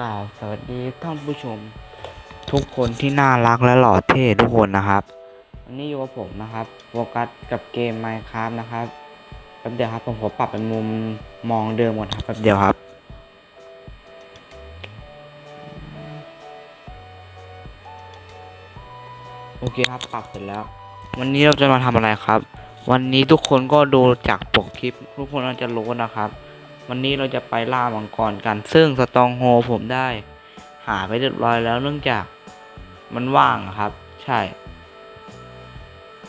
กล่าวสวัสดีท่านผู้ชม ทุกคนที่น่ารักและหล่อเท่ทุกคนนะครับวันนี้อยู่กับผมนะครับโฟกัสกับเกม Minecraft นะครับแป๊บเดียวครับผมขอปรับเป็นมุมมองเดิมก่อนครับแป๊บเดียวครับโอเคครับปรับเสร็จแล้ว วันนี้เราจะมาทำอะไรครับ วันนี้ทุกคนก็ดูจากปกคลิป ทุกคนน่าจะรู้นะครับ วันนี้เราจะไปล่ามังกรกัน ซึ่งสตองโฮผมได้ หาไปเรียบร้อยแล้วเนื่องจากมันว่างครับ ใช่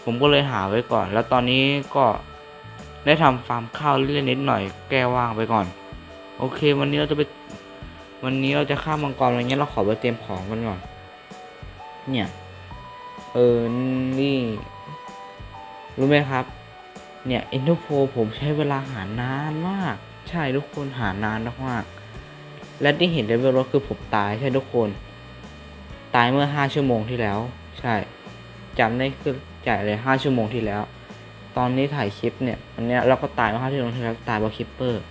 ผมก็เลยหาไว้ก่อน แล้วตอนนี้ก็ได้ทำฟาร์มข้าวเล่นนิดหน่อย แก้ว่างไปก่อน โอเค วันนี้เราจะไป วันนี้เราจะฆ่ามังกรอะไรเงี้ยเราขอไปเตรียมของกันก่อน เนี่ย เออ นี่ รู้ไหมครับ เนี่ยเอ็นโทโพผมใช้เวลาหานานมาก ใช่ทุกคนหานานมากๆและที่เห็นเลเวลรถคือผมตายใช่ทุกคน ตายเมื่อห้าชั่วโมงที่แล้ว ใช่จำได้คือจ่ายเลยห้าชั่วโมงที่แล้ว ตอนนี้ถ่ายคลิปเนี่ยอันเนี้ยเราก็ตายเมื่อห้าชั่วโมงที่แล้วตายเพราะคิปเปอร์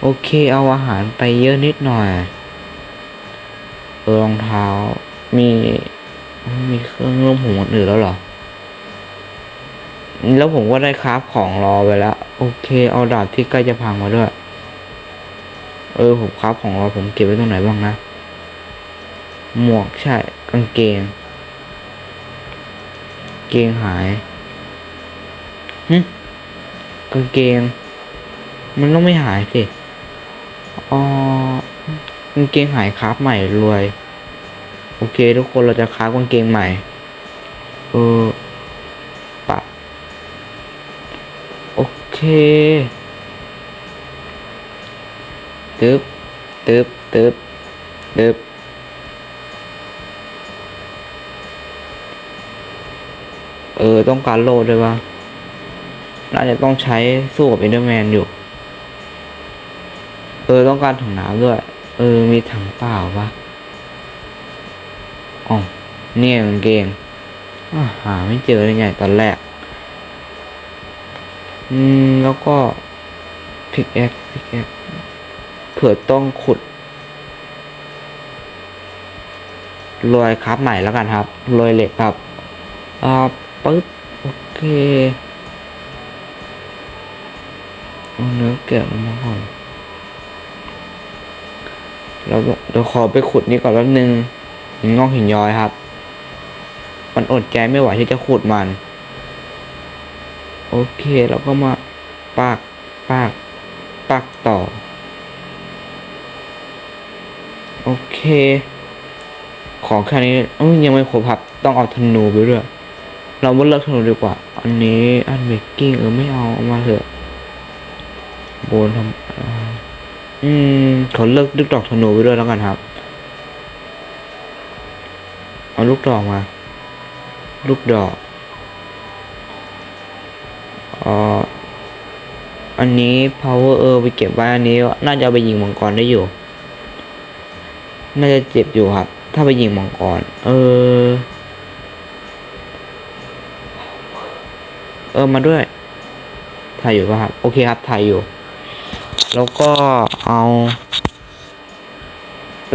โอเคเอาอาหารไปเยอะนิดหน่อยรองเท้ามีมีเครื่องร่วมหูคนอื่นแล้วเหรอ แล้วผมก็ได้คราฟของรอไปแล้ว โอเค เอาดาบที่ใกล้จะพังมาด้วย เออผมคราฟของรอผมเก็บไว้ตรงไหนบ้างนะ หมวกใช่ กางเกง เกงหายหึกางเกง มันต้องไม่หายสิอ๋อกางเกงหายคราฟใหม่รวย โอเค ทุกคนเราจะคราฟกางเกงใหม่ เออปะ โอเค ตึบตึบตึบตึบเออ ต้องการโลดด้วยวะน่าจะต้องใช้สู้กับเอนเดอร์แมนอยู่ เออ ต้องการถังน้ำด้วย เออ มีถังเปล่าปะอ๋อเนี่ยกางเกงอ่าหาไม่เจอเลยไงตอนแรก อืม แล้วก็พิกแอคพิกแอคเผื่อต้องขุดรอยครับใหม่แล้วกันครับรอยเหล็กครับ อ่าปึ๊บ โอเคเอาเนื้อแกะออกมาก่อนเราเดี๋ยวขอไปขุดนี่ก่อนแป๊บนึงหินงอกหินย้อยครับ มันอดใจไม่ไหวที่จะขุดมัน เคแล้วก็มาปากปากปากต่อ โอเค ของแค่นี้เอ้ยยังไม่ครบครับ ต้องเอาธนูไปด้วย เรามาเลิกธนูดีกว่า อันนี้อันเบกกิ้งเออไม่เอาเอามาเถอะโบนทำอืมขอเลิกลูกดอกธนูไปด้วยแล้วกันครับ เอาลูกดอกมา ลูกดอก เอ่อ อันนี้ power เออไปเก็บไว้อันนี้ น่าจะเอาไปยิงมังกรได้อยู่ น่าจะเจ็บอยู่ครับ ถ้าไปยิงมังกร เออ เออมาด้วย ถ่ายอยู่ป่ะครับ โอเคครับ ถ่ายอยู่ แล้วก็เอา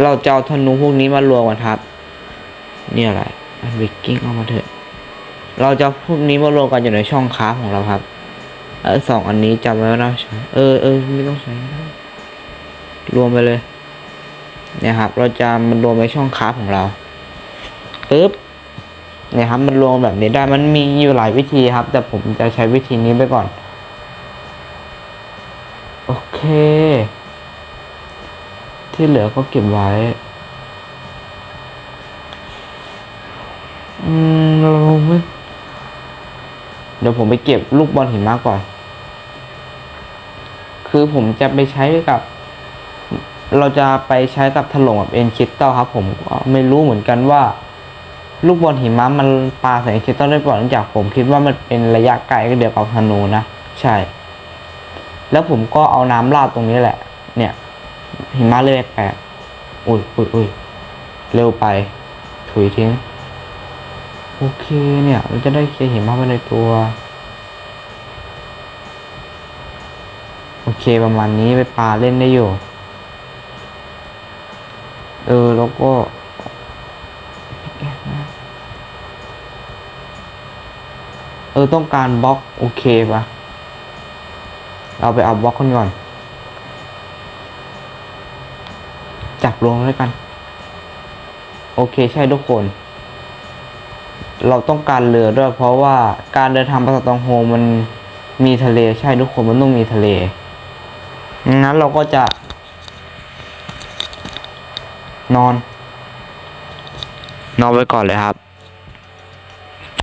เราจะเอาธนูพวกนี้มารวมกันครับ นี่อะไร อันวิกกิ้งเอามาเถอะ เราจะพวกนี้มารวมกันอยู่ในช่องค้าของเราครับ สองอันนี้จำไว้นะเออเออไม่ต้องใช้รวมไปเลยเนี่ยครับ เราจะมันรวมในช่องค้าของเราปึ๊บเนี่ยครับ มันรวมแบบนี้ได้มันมีอยู่หลายวิธีครับ แต่ผมจะใช้วิธีนี้ไปก่อน โอเค ที่เหลือก็เก็บไว้อืมเราไม่เดี๋ยวผมไปเก็บลูกบอลหิมะก่อน คือผมจะไปใช้กับ เราจะไปใช้กับถล่มกับเอ็นคิตเตอครับ ผมก็ไม่รู้เหมือนกันว่า ลูกบอลหิมะมันปาใส่เอ็นคิตเตอได้ก่อนเนื่องจากผมคิดว่ามันเป็นระยะไกลก็เดียวกับธนูนะใช่ แล้วผมก็เอาน้ำราดตรงนี้แหละ เนี่ย หิมะเลยแปลกอุ้ยอุ้ยอุ้ยเร็วไป ถุยทิ้ง โอเคเนี่ย เราจะได้เคลียร์หิมะไปในตัว โอ เคประมาณนี้ไปปลาเล่นได้อยู่ เออ แล้วก็เออ ต้องการบล็อกโอเคปะเราไปเอาบล็อกกันก่อน จับลงด้วยกัน โอเคใช่ทุกคน เราต้องการเรือด้วยเพราะว่าการเดินทางไปสตองโฮมันมีทะเลใช่ทุกคนมันต้องมีทะเล งั้นเราก็จะ นอน นอนไว้ก่อนเลยครับ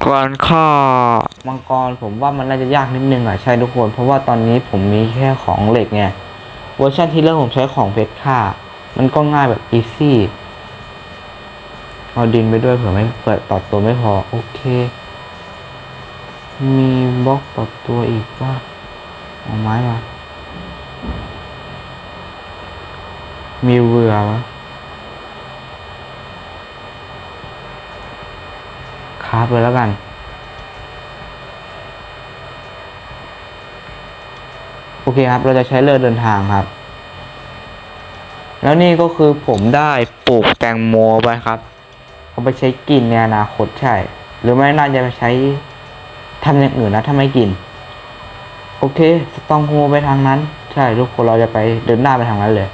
ก่อนข้อมังกรผมว่ามันน่าจะยากนิดนึงอะใช่ทุกคน เพราะว่าตอนนี้ผมมีแค่ของเหล็กไงเวอร์ชันที่แล้วผมใช้ของเพชรค่า มันก็ง่ายแบบอีซี่เอาดินไปด้วยเผื่อไม่เปิดต่อตัวไม่พอ โอเค มีบล็อกต่อตัวอีกว่าเอาไม้มา มีเรือวะคราฟเลยแล้วกัน โอเคครับ เราจะใช้เรือเดินทางครับ แล้วนี่ก็คือผมได้ปลูกแตงโมไปครับเอาไปใช้กินในอนาคตใช่ หรือไม่น่าจะไปใช้ทำอย่างอื่นนะถ้าไม่กิน โอเค สตองโฮไปทางนั้น ใช่ทุกคนเราจะไปเดินหน้าไปทางนั้นเลย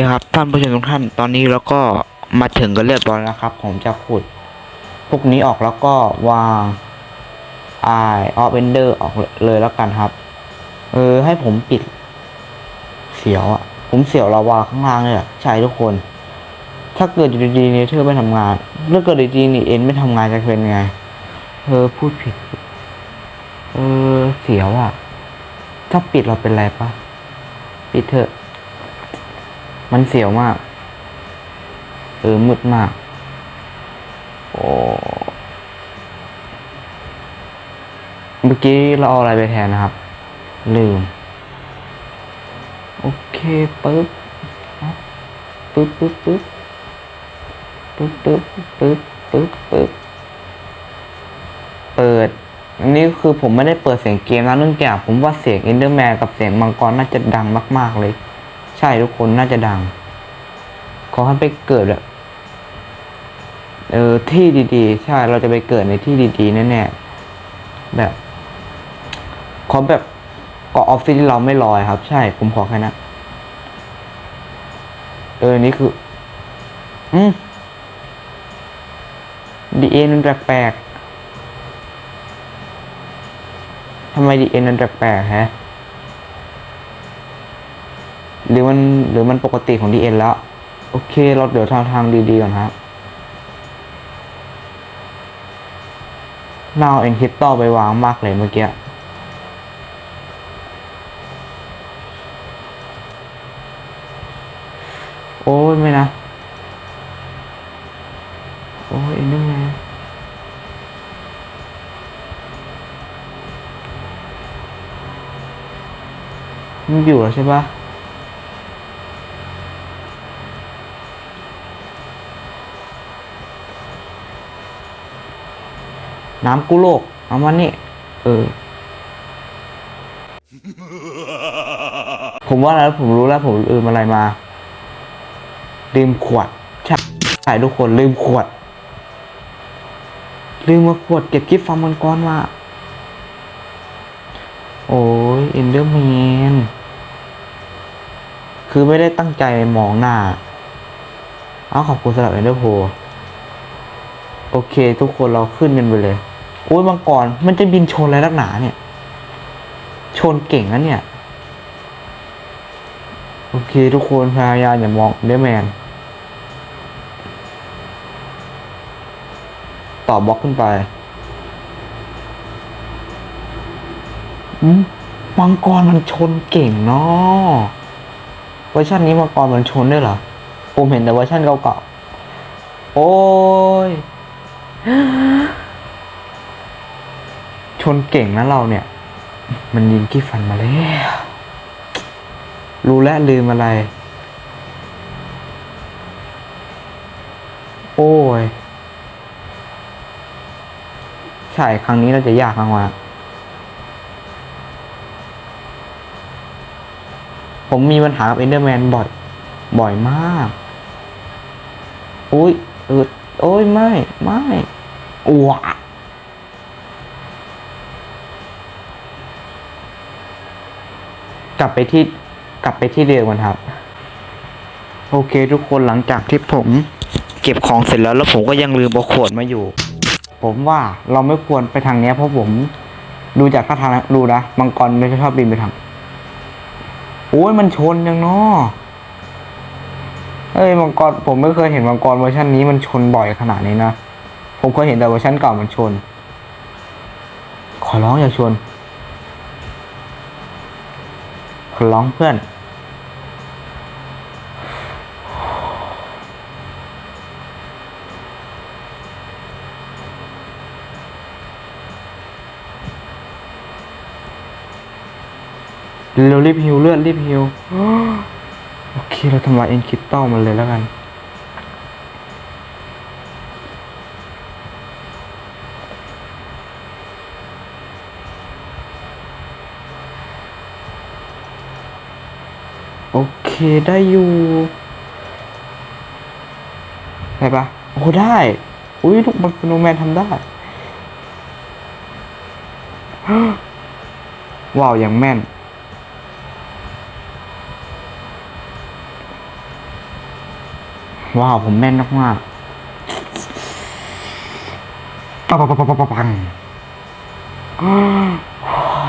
นะครับท่านผู้ชมทุกท่านตอนนี้เราก็มาถึงกันเรียบร้อยแล้วครับ ผมจะขุด พวกนี้ออกแล้วก็วางไอออฟเอนเดอร์ออกเลยแล้วกันครับ เออ ให้ผมปิด เสียวอะ่ะ ผมเสียวลาวาข้างล่างเลยอะใช่ทุกคน ถ้าเกิดอยู่ดีๆเนเธอร์ไม่ทำงานถ้าเกิดอยู่ดีๆนี่เอ็นไม่ทำงานจะเป็นไงเออพูดผิด เออเสียวอะ่ะ ถ้าปิดเราเป็นไรปะปิดเถอะ มันเสียวมาก เออมืดมาก โอ้เมื่อกี้เราเอาอะไรไปแทนนะครับ ลืม โอเคปึ๊บปึ๊บปึ๊บปึ๊บปึ๊บปึ๊บปึ๊บปึ๊บปึ๊บเปิด อันนี้คือผมไม่ได้เปิดเสียงเกมนะเนื่องจากผมว่าเสียงเอนเดอร์แมนกับเสียงมังกรน่าจะดังมาก ๆ เลย ใช่ทุกคนน่าจะดัง ขอให้ไปเกิดแบบเออที่ดีๆ ใช่เราจะไปเกิดในที่ดีๆแน่ๆแบบ ขอแบบเกาะออฟฟิศที่เราไม่ลอยครับ ใช่ผมขอแค่นั้นเออนี่คือ อืมดีเอ็นมันแปลกๆทำไมดีเอ็นมันแปลกๆฮะ หรือมันหรือมันปกติของ DN แล้ว โอเค เราเดี๋ยวทางทางดีๆก่อนครับน่าเอาเอ็นคริปโตไปวางมากเลยเมื่อกี้โอ้ยไม่นะ โอ้ยเอ็นยังไงมันอยู่แล้วใช่ปะ น้ำกุโลก เอามานี่ เออ ผมว่าแล้วผมรู้แล้วผมลืมอะไรมา ลืมขวด ใช่ใช่ทุกคนลืมขวด ลืมมาขวดเก็บกิฟต์ฟาร์มมันก้อนมา โอ้ยเอนเดอร์แมน คือไม่ได้ตั้งใจมองหน้า เอาขอบคุณสำหรับเอนเดอร์โพโอเค ทุกคนเราขึ้นกันไปเลย โอ้ยมังกรมันจะบินชนอะไรนักหนาเนี่ย ชนเก่งนะเนี่ย โอเคทุกคนพยายามอย่ามองเดแมน ต่อบล็อกขึ้นไปอืมมังกรมันชนเก่งเนาะเวอร์ชันนี้มังกรมันชนด้วยเหรอ ผมเห็นแต่เวอร์ชันเก่าๆ โอ้ย ชนเก่งนะเราเนี่ย มันยิงกี้ฟันมาแล้ว รู้แล้วลืมอะไร โอ้ย ใช่ครั้งนี้เราจะยากมากว่าผมมีปัญหากับเอนเดอร์แมนบ่อย บ่อยมาก อุ้ยเออโอ้ยไม่ ไม่อ้ว กกลับไปที่กลับไปที่เดิมกันครับ โอเคทุกคนหลังจากที่ผม เก็บของเสร็จแล้วแล้วผมก็ยังลืมเอาขวดมาอยู่ ผมว่าเราไม่ควรไปทางเนี้ยเพราะผมดูจากท่าทางแล้วดูนะมังกรไม่ชอบบินไปทางโอ้ยมันชนยังเนาะเอ้ยมังกรผมไม่เคยเห็นมังกรเวอร์ชันนี้มันชนบ่อยขนาดนี้นะผมเคยเห็นแต่เวอร์ชันเก่ามันชน ขอร้องอย่าชน ขอ ร้องเพื่อน เร็วรีบฮิวเลือดรีบฮิวโอเค เราทำลายเอ็นคิตตอมันเลยแล้วกัน โอเคได้อยู่ได้ปะโอ้ได้ อุ้ยลูกบอลโนแมนทำได้ ว้าวอย่างแม่น ว้าว ผมแม่นมากๆปังปังปังปังปังปังอ้า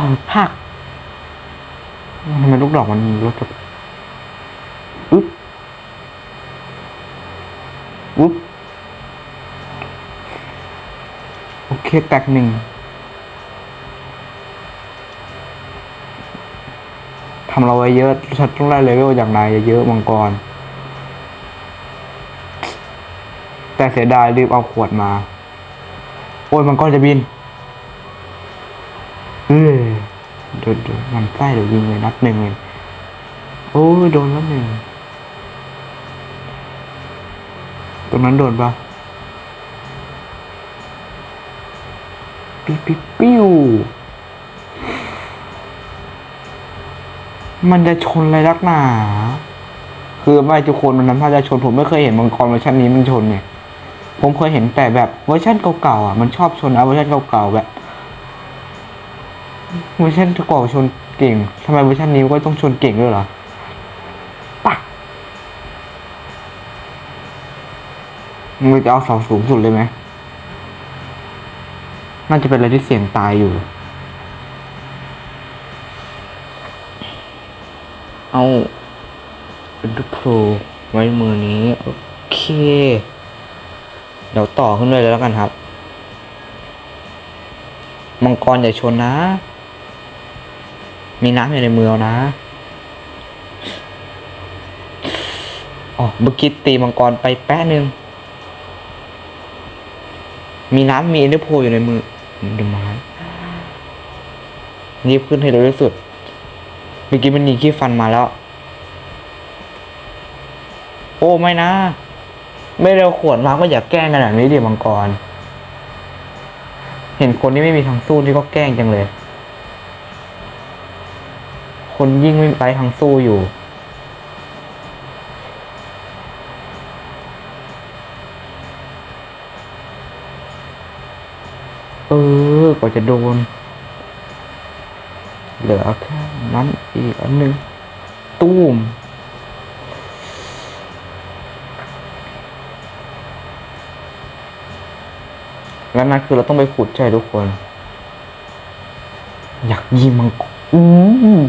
วพักทำไมลูกดอกมันลดอึ๊บอุ๊บ โอเคแตกหนึ่งทำเราไว้เยอะฉันต้องได้เลเวลจากนายเยอะมังกร แต่เสียดายลืมเอาขวดมา โอ้ยมันก็จะบิน เออโดนโดนมันใกล้เดี๋ยวยิงเลยนัดหนึ่งเลยโอ้ยโดนแล้วหนึ่งตรงนั้นโดนปะ ปิ๊บปิ๊บปิ้วมันจะชนอะไรรักหนา คือไม่ทุกคนมันนั้นถ้าจะชนผมไม่เคยเห็นมังกรเวอร์ชันนี้มันชนเนี่ยผมเคยเห็นแต่แบบเวอร์ชันเก่าๆอะมันชอบชนเอาเวอร์ชันเก่าๆแบบเวอร์ชันเก่าชนเก่งทำไมเวอร์ชันนี้ก็ต้องชนเก่งด้วยเหรอปักมึงจะเอาเสาสูงสุดเลยไหม น่าจะเป็นอะไรที่เสี่ยงตายอยู่ เอาเป็นดูโปรไว้มือนี้ โอเค เดี๋ยวต่อขึ้นเลยแล้วกันครับ มังกรอย่าชนนะ มีน้ำอยู่ในมือเอานะอ๋อเมื่อกี้ตีมังกรไปแป๊ะนึงมีน้ำมีเอเนอร์โพอยู่ในมือ ดูมารีบขึ้นให้เร็วที่สุดเมื่อกี้มันยิงขี้ฟันมาแล้ว โอ้ไม่นะ ไม่เร็วขวดมาก็อย่าแกล้งกันแบบนี้ดิมังกร เห็นคนที่ไม่มีทางสู้ที่ก็แกล้งจังเลย คนยิ่งไม่ไร้ทางสู้อยู่ เออกว่าจะโดน เหลือแค่นั้นอีกอันหนึ่งตูมแล้วนั่นคือเราต้องไปขุดใช่ทุกคน อยากยิงมังกรอืม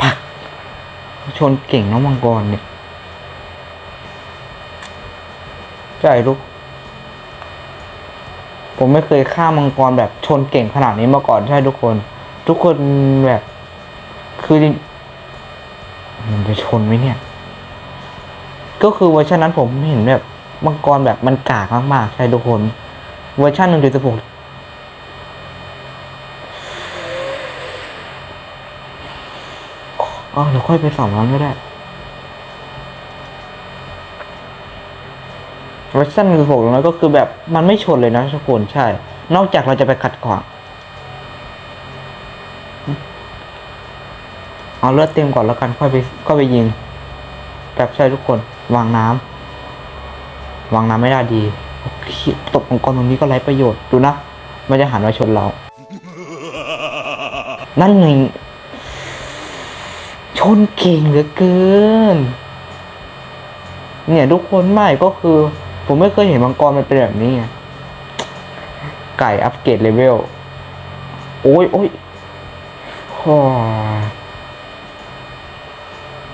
ปัก ชนเก่งน้องมังกรเนี่ยใช่ลูกผมไม่เคยฆ่ามังกรแบบชนเก่งขนาดนี้มาก่อนใช่ทุกคน ทุกคนแบบ คือจริงมันจะชนไหมเนี่ย ก็คือเวอร์ชันนั้นผมเห็นแบบมังกรแบบมันกากมากๆใช่ทุกคน เวอร์ชันหนึ่งจุดสิบหก อ๋อเดี๋ยวค่อยไปสองนั้นก็ได้เวอร์ชันหนึ่งจุดหกนั้นก็คือแบบมันไม่ชนเลยนะทุกคนใช่ นอกจากเราจะไปขัดขวางเอาเลือดเต็มก่อนแล้วกันค่อยไปค่อยไปยิงแบบใช่ทุกคนวางน้ำวางน้ำไม่ได้ดีตกองกรตรงนี้ก็ไร้ประโยชน์ดูนะมันจะหันมาชนเรา นั่นไง ชนเก่งเหลือเกิน เนี่ยทุกคนไม่ก็คือ ผมไม่เคยเห็นมังกรมันเป็นแบบนี้ไงไก่อัปเกรดเลเวล โอ้ยโอ้ยโอ้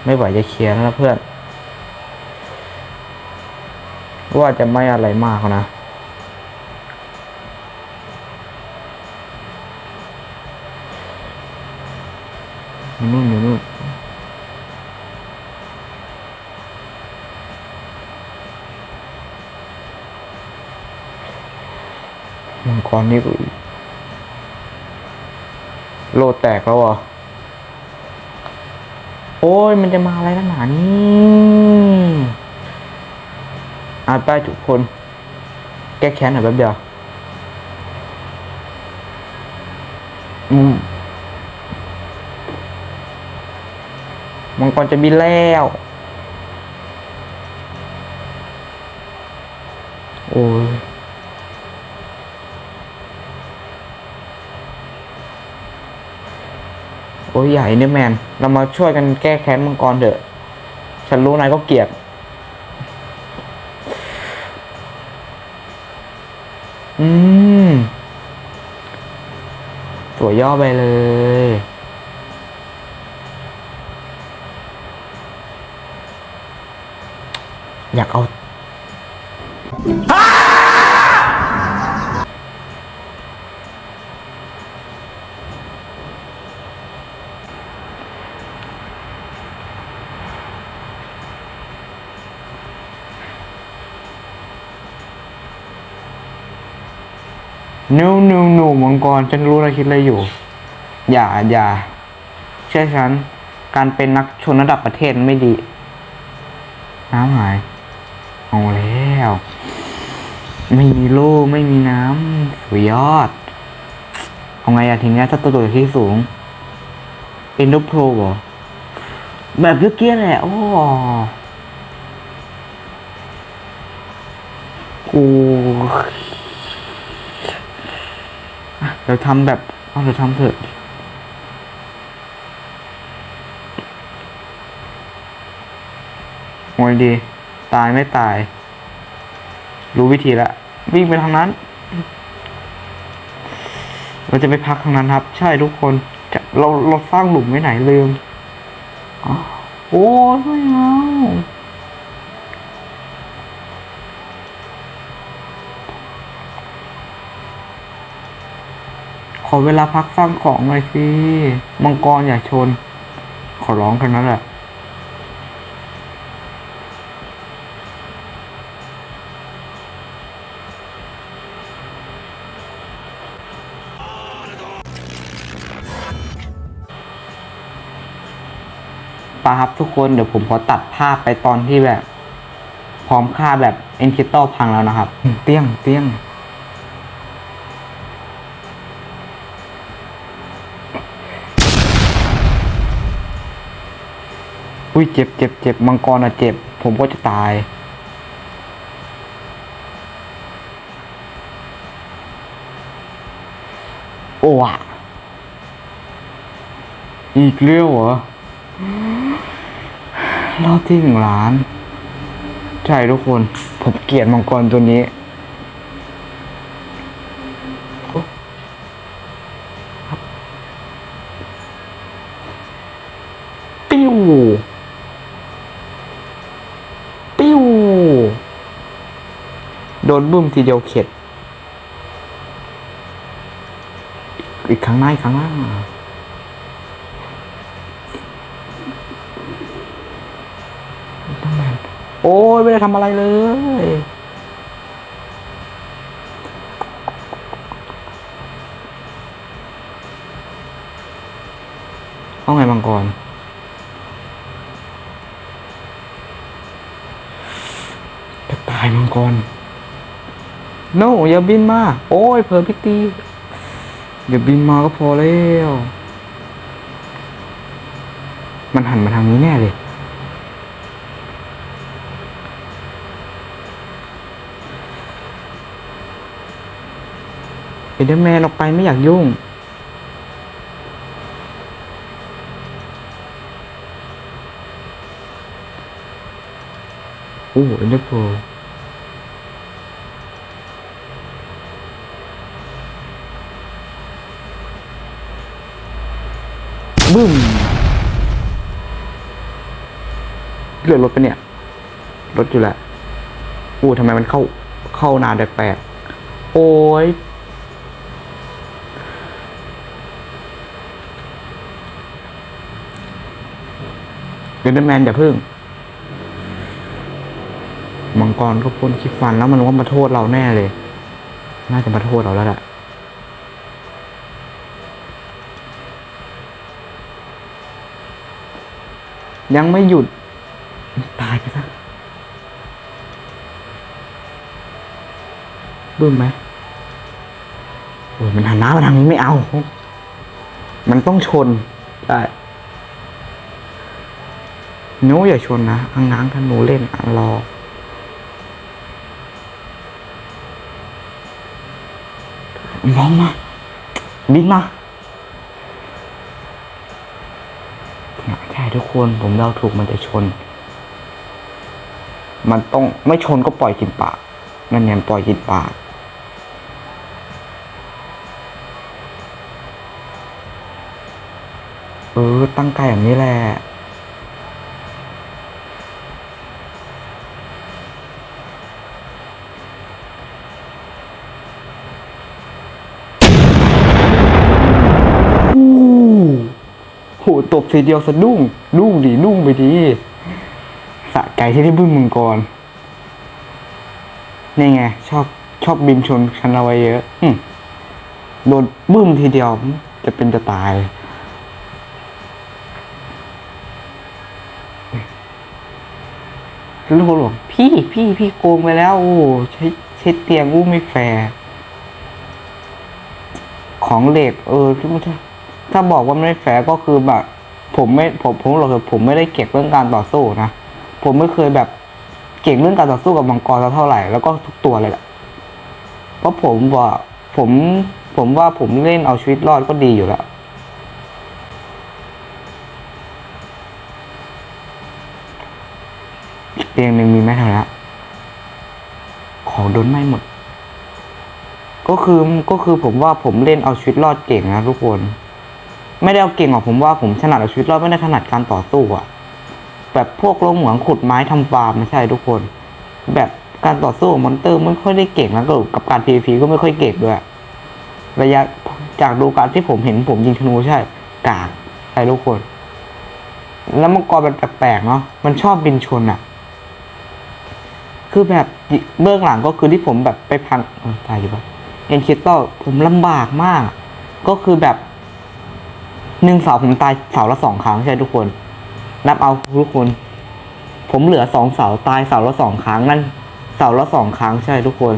ไม่ไหวจะเคลียร์แล้วเพื่อน ว่าจะไม่อะไรมากนะ อยู่นู่นอยู่นู่น มังกรนี่ก็โลแตกแล้วอะโอ้ยมันจะมาอะไรนักหนานี่อาไปทุกคน แก้แค้นหน่อยแป๊บเดียวอืมมังกรจะบินแล้ว โอ้ย โอ้ยใหญ่เนี่ยแมน เรามาช่วยกันแก้แค้นมังกรเถอะ ฉันรู้นายก็เกลียด อืม ตัวย่อไปเลย อยากเอา นูนูนูมังกรฉันรู้นายคิดอะไรอยู่ อย่าอย่าเชื่อฉัน การเป็นนักชนระดับประเทศไม่ดี น้ำหายเอาแล้ว ไม่มีโล่ไม่มีน้ำสุดยอดเอาไงอะทีเนี้ถ้าตัวตัวที่สูงเอ็นโดโปรเหรอแบบเมื่อกี้แหละ โอ้โอ้อะ เดี๋ยวทำแบบเอาเดี๋ยวทำเถอะโอยดี ตายไม่ตาย รู้วิธีแล้ววิ่งไปทางนั้น เราจะไปพักทางนั้นครับ ใช่ทุกคนจะเราเราสร้างหลุมไว้ไหนลืม โอ้ยไม่เอา อเวลาพักสร้างของหน่อยสิมังกรอย่าชน ขอร้องแค่นั้นแหละปาครับทุกคนเดี๋ยวผมขอตัดภาพไปตอนที่แบบ พร้อมค่าแบบเอ็นคิตโตพังแล้วนะครับ เตี้ยงเตี้ยง อุ้ยเจ็บเจ็บเจ็บมังกรอะเจ็บ ผมก็จะตาย โอ้อะอีกเลี้ยวเหรอรอบที่หนึ่งล้าน ใช่ทุกคน ผมเกลียดมังกรตัวนี้ ปิ้ว ปิ้ว โด นบึ้มทีเดียวเข็ด อีกครั้งหน้าอีกครั้งหน้าโอ้ยไม่ได้ทำอะไรเลย เอาไงมังกรจะตายมังกร โนอย่าบินมา โอ้ยเพิ่มพิตี อย่าบินมาก็พอแล้ว มันหันมาทางนี้แน่เลย เอเดอร์แมนออกไปไม่อยากยุ่ง โอ้เอเดอร์โพบึ้ม เลือดรถไปเนี่ยรถอยู่แหละอู้ทำไมมันเข้าเข้านานแปลกๆโอ้ยเดนเดอร์แมนอย่าพึ่ง มังกรก็พ่นคิดฟันแล้วมันว่ามาโทษเราแน่เลย น่าจะมาโทษเราแล้วแหละยังไม่หยุด ตายไปซะบึ้มไหมโอ้ยมันหันหน้ามาทางนี้ไม่เอา มันต้องชนได้หนูอย่าชนนะอังง้างถ้าหนูเล่นอะรอมองมาบินมาใช่ทุกคนผมเดาถูกมันจะชน มันต้องไม่ชนก็ปล่อยกินปากนั่นเนี่ยปล่อยกินปากเออ ตั้งใจอย่างนี้แหละโอ้โหตบทีเดียวสะดุ้งดุ้งดีดุ้งไปดี สะใจที่ได้บึ้มมึงกรนี่ไง ชอบชอบบินชนชันเอาไว้เยอะอืโดนบึ้มทีเดียวจะเป็นจะตาย ลูกบอกพี่พี่พี่โกงไปแล้ว โอ้ใช้ใช้เตียงอู้ไม่แฟร์ของเหล็ก เออถ้าถ้าบอกว่าไม่แฟร์ก็คือแบบ ผมไม่ผมผมหรอกผมไม่ได้เก่งเรื่องการต่อสู้นะ ผมไม่เคยแบบเก่งเรื่องการต่อสู้กับมังกรเท่าไหร่แล้วก็ทุกตัวเลยแหละเพราะผมว่าผมผมว่าผมเล่นเอาชีวิตรอดก็ดีอยู่แล้วอีกเตียงหนึ่งมีไหมแถวนี้ของโดนไหม้หมด ก็คือก็คือผมว่าผมเล่นเอาชีวิตรอดเก่งนะทุกคน ไม่ได้เอาเก่งหรอกผมว่าผมถนัดเอาชีวิตรอดไม่ได้ถนัดการต่อสู้อะ แบบพวกลงเหมืองขุดไม้ทำฟาร์มไม่ใช่ทุกคน แบบการต่อสู้มอนเตอร์ไม่ค่อยได้เก่งแล้วก็กับการ PVP ก็ไม่ค่อยเก่งด้วยระยะจากดูการที่ผมเห็นผมยิงธนูใช่กากใช่ทุกคน แล้วมังกรมันแปลกๆเนาะมันชอบบินชนอะคือแบบเบื้องหลังก็คือที่ผมแบบไปพันตายอยู่ปะเอ็นคิดก็ผมลำบากมาก ก็คือแบบหนึ่งเสาผมตายเสาละสองครั้งใช่ทุกคน นับเอาทุกคน ผมเหลือสองเสาตายเสาละสองครั้งนั่นเสาละสองครั้งใช่ทุกคน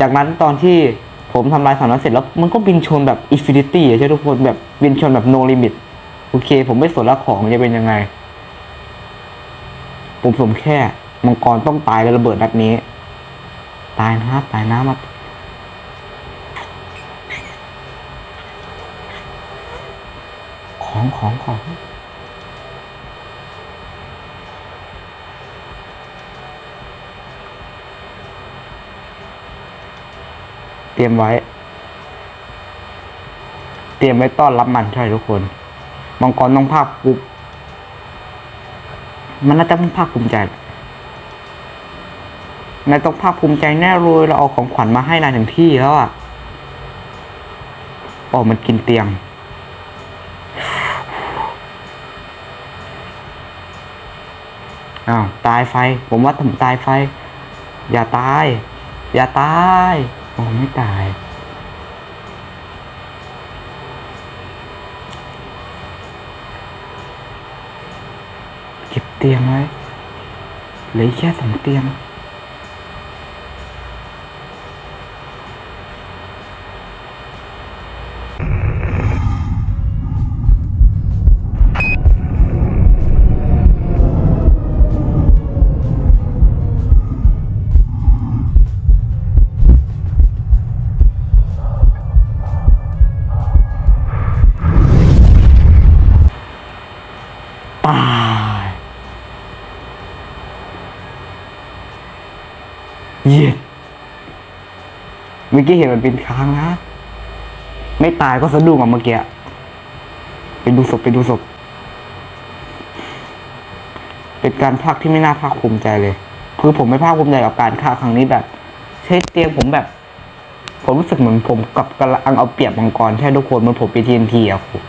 จากนั้นตอนที่ผมทำลายเสานั้นเสร็จแล้วมันก็บินชนแบบอินฟินิตี้ใช่ทุกคนแบบบินชนแบบโนลิมิตโอเค ผมไม่สนละของจะเป็นยังไง ผมสมแค่มังกรต้องตายแล้วระเบิดนัดนี้ ตายนะตายนะมาของของของ เตรียมไว้ เตรียมไว้ต้อนรับมันใช่ทุกคนมังกรต้องภาคภูมิมันน่าจะต้องภาคภูมิใจนายต้องภาคภูมิใจแน่เลยเราเอาของขวัญมาให้นายถึงที่แล้วอะอ๋อมันกินเตียงออ้าว ตายไฟ ผมว่าผมตายไฟ อย่าตาย อย่าตาย โอ้ไม่ตาย เก็บเตียงไว้เหลือแค่สองเตียง เย็ดเมื่อกี้เห็นมันเป็นค้างนะ ไม่ตายก็สะดุ้งอะเมื่อกี้ไปดูศพไปดูศพ เป็นการภาคที่ไม่น่าภาคภูมิใจเลย คือผมไม่ภาคภูมิใจกับการฆ่าครั้งนี้แบบ ใช้เตียงผมแบบ ผมรู้สึกเหมือนผมกับกำลังเอาเปรียบมังกรใช่ทุกคนมันผมเป็นทีนทีอะคุณ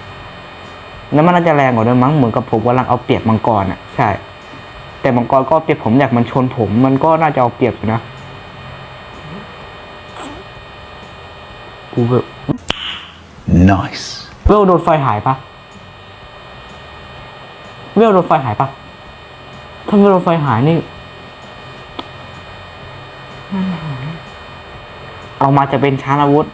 แล้วมันน่าจะแรงกว่าด้วยมั้งเหมือนกับผมกำลังเอาเปรียบมังกรอะ ใช่ แต่มังกรก็เอาเปรียบผมอยากมันชนผม มันก็น่าจะเอาเปรียบอยู่นะ กูแบบ Nice. เวลโดนไฟหายปะเวลโดนไฟหายปะถ้าเวลโดนไฟหายนี่เอามาจะเป็นชานอาวุธ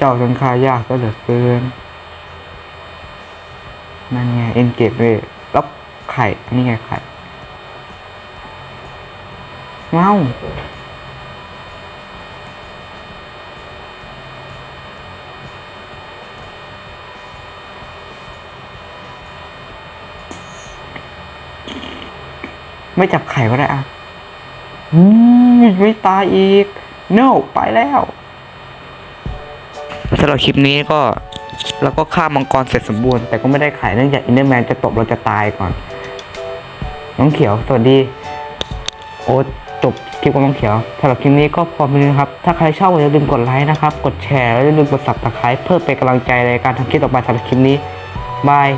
เจ้าจนคายากก็เหลือเกิน นั่นไงเอ็นเกตเว้ยแล้วไข่นนี่ไงไข่เงาไม่จับไข่ก็ได้อะอืมไม่ตายอีก no ไปแล้ว สำหรับคลิปนี้ก็เราก็ฆ่ามังกรเสร็จสมบูรณ์แต่ก็ไม่ได้ขายเนื่องจากอินเดอร์แมนจะตบเราจะตายก่อน น้องเขียว สวัสดี โอ้จบคลิปกับน้องเขียวสำหรับคลิปนี้ก็พอไปนี้นะครับ ถ้าใครชอบอย่าลืมกดไลค์นะครับ กดแชร์แล้วอย่าลืมกดสับตะไคร้เพื่อเป็นกำลังใจในการทำคลิปต่อไปสำหรับคลิปนี้บาย